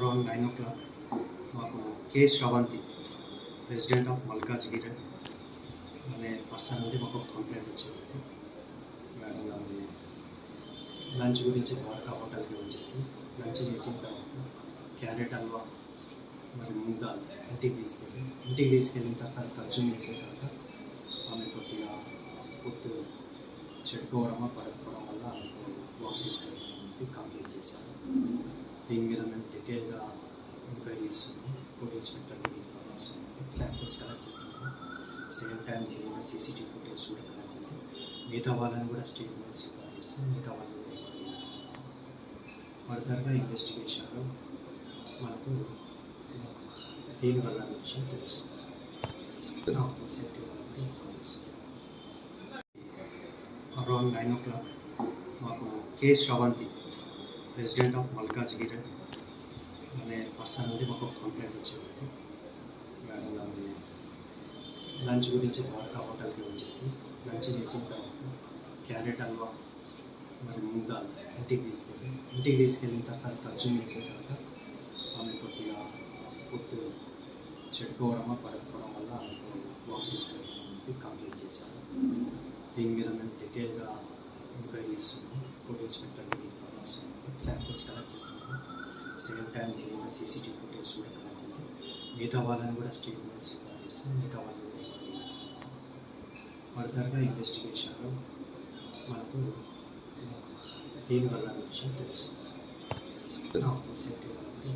Around nine o'clock మాకు K Sravanthi president of Malkajgiri అనే person నుండి మాకు ఒక కంప్లైంట్ వచ్చిందండి. మేడం నాది లంచ్ గురించి ద్వారకా హోటల్కి వచ్చేసి లంచ్ చేసిన తర్వాత క్యారెట్ హల్వా మరి ముందా ఇంటికి తీసుకెళ్ళి ఇంటికి తీసుకెళ్ళిన తర్వాత కన్స్యూమ్ చేసిన తర్వాత ఆమె కొద్దిగా ఫుడ్ చెడిపోవడమా పడకపోవడం వల్ల ఆమెకు వామిటింగ్స్ కంప్లైంట్ చేశారు. దీని మీద మేము డీటెయిల్గా ఎంక్వైరీ చేస్తున్నాము food inspector information samples collect చేస్తున్నాము సేమ్ టైం దీని మీద సీసీటీవీ ఫుటేజ్ కూడా కలెక్ట్ చేసి మిగతా వాళ్ళని కూడా స్టేట్మెంట్స్ రికార్డ్ చేస్తున్నాం మిగతా వాళ్ళని కూడా ఎంక్వైరీ చేస్తున్నాం ఫర్దర్గా ఇన్వెస్టిగేషన్లో మనకు దీనివల్ల విషయం తెలుస్తుంది. సేఫ్టీ ఇన్ఫార్మ్ చేస్తున్నాం అరౌండ్ నైన్ ఓ క్లాక్ మాకు K Sravanthi president of Malkajgiri అనే పర్సన్ నుండి మాకు ఒక కంప్లైంట్ వచ్చిందండి. మేడం అది లంచ్ గురించి ద్వారకా హోటల్కి వచ్చేసి లంచ్ చేసిన తర్వాత క్యారెట్ హల్వా మరి ముందా ఇంటికి తీసుకెళ్ళి ఇంటికి తీసుకెళ్ళిన తర్వాత కన్స్యూమ్ చేసిన తర్వాత ఆమె కొద్దిగా ఫుడ్ చెడుకోవడమా పడకపోవడం వల్ల ఆమెకు వామిటింగ్స్ చెప్పి కంప్లైంట్ చేశాను దీని మీద మేము డీటెయిల్గా ఎంక్వైరీ చేస్తున్నాము. Food inspector information samples collect చేస్తున్నాము. సేమ్ టైం దీని సీసీటీవీ ఫుటేజ్ కూడా కలెక్ట్ చేసి మిగతా వాళ్ళని కూడా స్టేట్మెంట్స్ ఇవ్వాలి చేస్తాం మిగతా వాళ్ళని కూడా ఎంక్వైరీ ఫర్దర్గా ఇన్వెస్టిగేషన్లో మనకు దీనివల్ల విషయం తెలుస్తుంది. సేఫ్టీ